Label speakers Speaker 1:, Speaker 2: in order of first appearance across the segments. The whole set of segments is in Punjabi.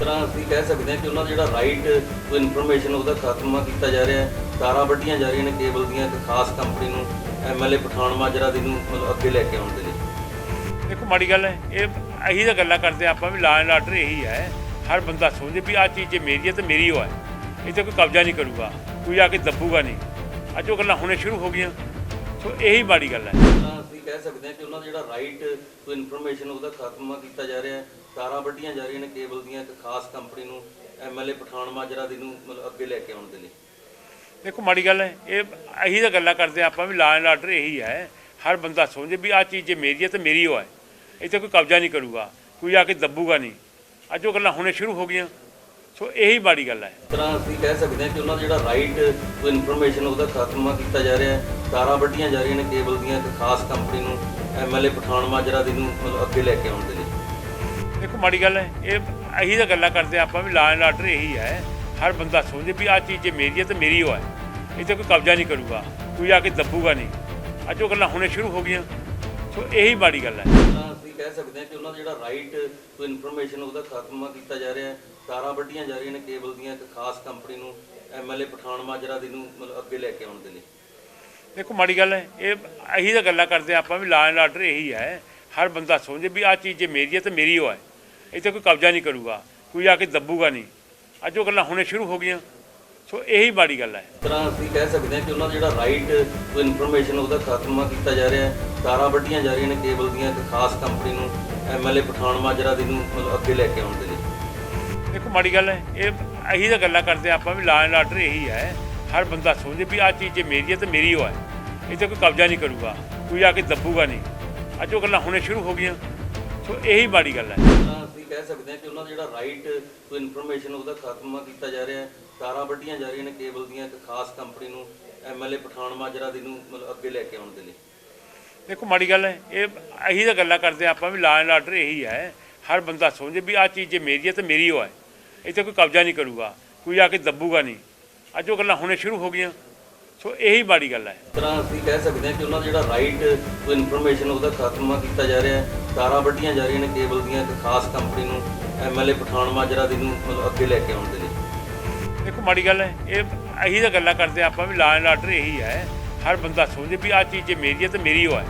Speaker 1: ਤਰ੍ਹਾਂ ਅਸੀਂ ਕਹਿ ਸਕਦੇ ਹਾਂ ਕਿ ਉਹਨਾਂ ਦਾ ਜਿਹੜਾ ਰਾਈਟ ਟੂ ਇਨਫੋਰਮੇਸ਼ਨ ਉਹਦਾ ਖਾਤਮਾ ਕੀਤਾ ਜਾ ਰਿਹਾ ਹੈ। ਤਾਰਾਂ ਵੱਢੀਆਂ ਜਾ ਰਹੀਆਂ ਨੇ ਕੇਬਲ ਦੀਆਂ ਇੱਕ ਖਾਸ ਕੰਪਨੀ ਨੂੰ ਐਮਐਲਏ ਪਠਾਨ ਮਾਜਰਾ ਦੀ ਨੂੰ ਮਤਲਬ ਅੱਗੇ ਲੈ ਕੇ ਆਉਣ ਦੇ ਲਈ।
Speaker 2: ਦੇਖੋ ਮਾੜੀ ਗੱਲ ਹੈ ਇਹ ਇਹੀ ਤਾਂ ਗੱਲਾਂ ਕਰਦੇ ਆਪਾਂ ਵੀ ਲਾਅ ਐਂਡ ਆਰਡਰ ਇਹੀ ਹੈ। ਹਰ ਬੰਦਾ ਸੋਚੇ ਵੀ ਆਹ ਚੀਜ਼ ਜੇ ਮੇਰੀ ਹੈ ਤੇ ਮੇਰੀ ਉਹ ਹੈ। ਇਹ ਤੇ ਕੋਈ ਕਬਜ਼ਾ ਨਹੀਂ ਕਰੂਗਾ ਕੋਈ ਆ ਕੇ ਦੱਬੂਗਾ ਨਹੀਂ। ਅੱਜ ਉਹ ਗੱਲਾਂ ਹੁਣੇ ਸ਼ੁਰੂ ਹੋ ਗਈਆਂ। ਸੋ ਇਹੀ ਮਾੜੀ ਗੱਲ ਹੈ।
Speaker 1: ਕਹਿ ਸਕਦੇ ਹਾਂ ਕਿ ਉਹਨਾਂ ਦਾ ਜਿਹੜਾ ਰਾਈਟ ਟੂ ਇਨਫੋਰਮੇਸ਼ਨ ਉਹਦਾ ਖਾਤਮਾ ਕੀਤਾ ਜਾ ਰਿਹਾ ਹੈ। ਤਾਰਾਂ ਵੱਢੀਆਂ ਜਾ ਰਹੀਆਂ ਨੇ ਕੇਬਲ ਦੀਆਂ ਇੱਕ ਖਾਸ ਕੰਪਨੀ ਨੂੰ ਐਮਐਲਏ ਪਠਾਨ ਮਾਜਰਾ ਦੀ ਨੂੰ ਮਤਲਬ ਅੱਗੇ ਲੈ ਕੇ ਆਉਣ ਦੇ ਲਈ।
Speaker 2: ਦੇਖੋ ਮਾੜੀ ਗੱਲ ਹੈ ਇਹ ਇਹੀ ਤਾਂ ਗੱਲਾਂ ਕਰਦੇ ਆਪਾਂ ਵੀ ਲਾਅ ਐਂਡ ਆਰਡਰ ਇਹੀ ਹੈ। ਹਰ ਬੰਦਾ ਸੋਚੇ ਵੀ ਆਹ ਚੀਜ਼ ਜੇ ਮੇਰੀ ਹੈ ਤੇ ਮੇਰੀ ਉਹ ਹੈ। ਇਹ ਤੇ ਕੋਈ ਕਬਜ਼ਾ ਨਹੀਂ ਕਰੂਗਾ ਕੋਈ ਆ ਕੇ ਦੱਬੂਗਾ ਨਹੀਂ। ਅੱਜ ਉਹ ਗੱਲਾਂ ਹੁਣੇ ਸ਼ੁਰੂ ਹੋ ਗਈਆਂ। ਸੋ ਇਹੀ ਮਾੜੀ ਗੱਲ ਹੈ।
Speaker 1: ਤਰ੍ਹਾਂ ਅਸੀਂ ਕਹਿ ਸਕਦੇ ਹਾਂ ਕਿ ਉਹਨਾਂ ਦਾ ਜਿਹੜਾ ਰਾਈਟ ਟੂ ਇਨਫੋਰਮੇਸ਼ਨ ਉਹਦਾ ਖਾਤਮਾ ਕੀਤਾ ਜਾ ਰਿਹਾ ਹੈ। ਤਾਰਾਂ ਵੱਢੀਆਂ ਜਾ ਰਹੀਆਂ ਨੇ ਕੇਬਲ ਦੀਆਂ ਇੱਕ ਖਾਸ ਕੰਪਨੀ ਨੂੰ ਐਮਐਲਏ ਪਠਾਨ ਮਾਜਰਾ ਦੀ ਨੂੰ ਮਤਲਬ ਅੱਗੇ ਲੈ ਕੇ ਆਉਣ ਦੇ ਲਈ।
Speaker 2: ਦੇਖੋ ਮਾੜੀ ਗੱਲ ਹੈ ਇਹ ਇਹੀ ਤਾਂ ਗੱਲਾਂ ਕਰਦੇ ਆਪਾਂ ਵੀ ਐਂਡ ਆਰਡਰ ਇਹੀ ਹੈ ਹਰ ਬੰਦਾ ਸੋਚੇ ਵੀ ਆਹ ਚੀਜ਼ ਜੇ ਮੇਰੀ ਹੈ ਤੇ ਮੇਰੀ ਉਹ ਹੈ। ਇਹ ਤੇ ਕੋਈ ਕਬਜ਼ਾ ਨਹੀਂ ਕਰੂਗਾ ਕੋਈ ਆ ਕੇ ਦੱਬੂਗਾ ਨਹੀਂ। ਅੱਜ ਉਹ ਗੱਲਾਂ ਹੁਣੇ ਸ਼ੁਰੂ ਹੋ ਗਈਆਂ। ਸੋ ਇਹੀ ਮਾੜੀ ਗੱਲ ਹੈ।
Speaker 1: ਅਸੀਂ ਕਹਿ ਸਕਦੇ ਹਾਂ ਕਿ ਉਹਨਾਂ ਦਾ ਜਿਹੜਾ ਰਾਈਟ ਟੂ ਇਨਫੋਰਮੇਸ਼ਨ ਉਹਦਾ ਖਾਤਮਾ ਕੀਤਾ ਜਾ ਰਿਹਾ ਹੈ। ਤਾਰਾਂ ਵੱਢੀਆਂ ਜਾ ਰਹੀਆਂ ਨੇ ਕੇਬਲ ਦੀਆਂ ਇੱਕ ਖਾਸ ਕੰਪਨੀ ਨੂੰ ਐਮਐਲਏ ਪਠਾਨ ਮਾਜਰਾ ਦੀ ਨੂੰ ਮਤਲਬ ਅੱਗੇ ਲੈ ਕੇ ਆਉਣ ਦੇ ਲਈ।
Speaker 2: ਦੇਖੋ ਮਾੜੀ ਗੱਲ ਹੈ ਇਹ ਇਹੀ ਤਾਂ ਗੱਲਾਂ ਕਰਦੇ ਆਪਾਂ ਵੀ ਲਾਅ ਐਂਡ ਆਰਡਰ ਇਹੀ ਹੈ ਹਰ ਬੰਦਾ ਸੋਚੇ ਵੀ ਆਹ ਚੀਜ਼ ਜੇ ਮੇਰੀ ਹੈ ਤੇ ਮੇਰੀ ਉਹ ਹੈ ਇਹ ਤੇ ਕੋਈ ਕਬਜ਼ਾ ਨਹੀਂ ਕਰੂਗਾ ਕੋਈ ਆ ਕੇ ਦੱਬੂਗਾ ਨਹੀਂ ਅੱਜ ਉਹ ਗੱਲਾਂ ਹੁਣੇ ਸ਼ੁਰੂ ਹੋ ਗਈਆਂ ਸੋ ਇਹੀ ਮਾੜੀ ਗੱਲ ਹੈ।
Speaker 1: ਤਰ੍ਹਾਂ ਅਸੀਂ ਕਹਿ ਸਕਦੇ ਹਾਂ ਕਿ ਉਹਨਾਂ ਦਾ ਜਿਹੜਾ ਰਾਈਟ ਟੂ ਇਨਫੋਰਮੇਸ਼ਨ ਉਹਦਾ ਖਾਤਮਾ ਕੀਤਾ ਜਾ ਰਿਹਾ ਹੈ ਤਾਰਾਂ ਵੱਢੀਆਂ ਜਾ ਰਹੀਆਂ ਨੇ ਕੇਬਲ ਦੀਆਂ ਇੱਕ ਖਾਸ ਕੰਪਨੀ ਨੂੰ ਐਮਐਲਏ ਪਠਾਨ ਮਾਜਰਾ ਦੀ ਨੂੰ ਅੱਗੇ ਲੈ ਕੇ ਆਉਣ ਦੇ ਲਈ।
Speaker 2: ਦੇਖੋ ਮਾੜੀ ਗੱਲ ਹੈ ਇਹ ਇਹੀ ਤਾਂ ਗੱਲਾਂ ਕਰਦੇ ਆਪਾਂ ਵੀ ਲਾਅ ਐਂਡ ਆਰਡਰ ਇਹੀ ਹੈ ਹਰ ਬੰਦਾ ਸੋਚੇ ਵੀ ਆਹ ਚੀਜ਼ ਜੇ ਮੇਰੀ ਹੈ ਤੇ ਮੇਰੀ ਉਹ ਹੈ। ਇਹ ਤੇ ਕੋਈ ਕਬਜ਼ਾ ਨਹੀਂ ਕਰੂਗਾ ਕੋਈ ਆ ਕੇ ਦੱਬੂਗਾ ਨਹੀਂ। ਅੱਜ ਉਹ ਗੱਲਾਂ ਹੁਣੇ ਸ਼ੁਰੂ ਹੋ ਗਈਆਂ। ਸੋ ਇਹੀ ਮਾੜੀ ਗੱਲ ਹੈ।
Speaker 1: ਅਸੀਂ ਕਹਿ ਸਕਦੇ ਹਾਂ ਕਿ ਉਹਨਾਂ ਦਾ ਜਿਹੜਾ ਰਾਈਟ ਟੂ ਇਨਫੋਰਮੇਸ਼ਨ ਉਹਦਾ ਖਾਤਮਾ ਕੀਤਾ ਜਾ ਰਿਹਾ ਹੈ। ਤਾਰਾਂ ਵੱਢੀਆਂ ਜਾ ਰਹੀਆਂ ਨੇ ਕੇਬਲ ਦੀਆਂ ਇੱਕ ਖਾਸ ਕੰਪਨੀ ਨੂੰ ਐਮਐਲਏ ਪਠਾਨ ਮਾਜਰਾ ਦੀ ਨੂੰ ਮਤਲਬ ਅੱਗੇ ਲੈ ਕੇ ਆਉਣ ਦੇ ਲਈ।
Speaker 2: ਦੇਖੋ ਮਾੜੀ ਗੱਲ ਹੈ। ਇਹ ਇਹੀ ਤਾਂ ਗੱਲਾਂ ਕਰਦੇ ਆਪਾਂ ਵੀ ਲਾਅ ਐਂਡ ਆਰਡਰ ਇਹੀ ਹੈ। ਹਰ ਬੰਦਾ ਸੋਚੇ ਵੀ ਆਹ ਚੀਜ਼ ਜੇ ਮੇਰੀ ਹੈ ਤੇ ਮੇਰੀ ਉਹ ਹੈ। ਇਹ ਤੇ ਕੋਈ ਕਬਜ਼ਾ ਨਹੀਂ ਕਰੂਗਾ ਕੋਈ ਆ ਕੇ ਦੱਬੂਗਾ ਨਹੀਂ। ਅੱਜ ਉਹ ਗੱਲਾਂ ਹੁਣੇ ਸ਼ੁਰੂ ਹੋ ਗਈਆਂ। ਸੋ ਇਹੀ ਮਾੜੀ ਗੱਲ ਹੈ।
Speaker 1: ਤਰ੍ਹਾਂ ਅਸੀਂ ਕਹਿ ਸਕਦੇ ਹਾਂ ਕਿ ਉਹਨਾਂ ਦਾ ਜਿਹੜਾ ਰਾਈਟ ਟੂ ਇਨਫੋਰਮੇਸ਼ਨ ਉਹਦਾ ਖਾਤਮਾ ਕੀਤਾ ਜਾ ਰਿਹਾ ਹੈ। ਤਾਰਾਂ ਵੱਢੀਆਂ ਜਾ ਰਹੀਆਂ ਨੇ ਕੇਬਲ ਦੀਆਂ ਇੱਕ ਖਾਸ ਕੰਪਨੀ ਨੂੰ ਐਮਐਲਏ ਪਠਾਨ ਮਾਜਰਾ ਦੀ ਨੂੰ ਮਤਲਬ ਅੱਗੇ ਲੈ ਕੇ ਆਉਣ ਦੇ ਲਈ।
Speaker 2: ਦੇਖੋ ਮਾੜੀ ਗੱਲ ਹੈ ਇਹ ਇਹੀ ਤਾਂ ਗੱਲਾਂ ਕਰਦੇ ਆਪਾਂ ਵੀ ਲਾਅ ਐਂਡ ਆਰਡਰ ਇਹੀ ਹੈ। ਹਰ ਬੰਦਾ ਸੋਚੇ ਵੀ ਆਹ ਚੀਜ਼ ਜੇ ਮੇਰੀ ਹੈ ਤੇ ਮੇਰੀ ਉਹ ਹੈ।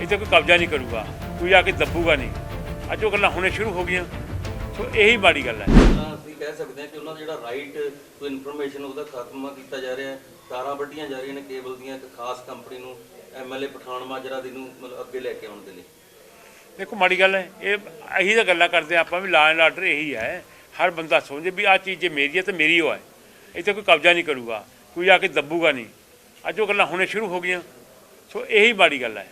Speaker 2: ਇਹ ਤੇ ਕੋਈ ਕਬਜ਼ਾ ਨਹੀਂ ਕਰੂਗਾ ਕੋਈ ਆ ਕੇ ਦੱਬੂਗਾ ਨਹੀਂ। ਅੱਜ ਉਹ ਗੱਲਾਂ ਹੁਣੇ ਸ਼ੁਰੂ ਹੋ ਗਈਆਂ। ਸੋ ਇਹੀ ਮਾੜੀ ਗੱਲ ਹੈ।
Speaker 1: ਅਸੀਂ ਕਹਿ ਸਕਦੇ ਹਾਂ ਕਿ ਉਹਨਾਂ ਦਾ ਜਿਹੜਾ ਰਾਈਟ ਟੂ ਇਨਫੋਰਮੇਸ਼ਨ ਉਹਦਾ ਖਾਤਮਾ ਕੀਤਾ ਜਾ ਰਿਹਾ ਹੈ। ਤਾਰਾਂ ਵੱਢੀਆਂ ਜਾ ਰਹੀਆਂ ਨੇ ਕੇਬਲ ਦੀਆਂ, ਇੱਕ ਖਾਸ ਕੰਪਨੀ ਨੂੰ ਐਮਐਲਏ ਪਠਾਨ ਮਾਜਰਾ ਦੀ ਨੂੰ ਮਤਲਬ ਅੱਗੇ ਲੈ ਕੇ ਆਉਣ ਦੇ ਲਈ।
Speaker 2: ਦੇਖੋ, ਮਾੜੀ ਗੱਲ ਹੈ, ਇਹ ਇਹੀ ਤਾਂ ਗੱਲਾਂ ਕਰਦੇ ਆਪਾਂ ਵੀ ਲਾ ਐਂਡ ਆਰਡਰ ਇਹੀ ਹੈ। ਹਰ ਬੰਦਾ ਸੋਚੇ ਵੀ ਆਹ ਚੀਜ਼ ਜੇ ਮੇਰੀ ਹੈ ਤਾਂ ਮੇਰੀ ਉਹ ਹੈ। ਇਹ ਤੇ ਕੋਈ ਕਬਜ਼ਾ ਨਹੀਂ ਕਰੂਗਾ, ਕੋਈ ਆ ਕੇ ਦੱਬੂਗਾ ਨਹੀਂ। ਅੱਜ ਉਹ ਗੱਲਾਂ ਹੁਣੇ ਸ਼ੁਰੂ ਹੋ ਗਈਆਂ। ਸੋ ਇਹੀ ਮਾੜੀ ਗੱਲ ਹੈ।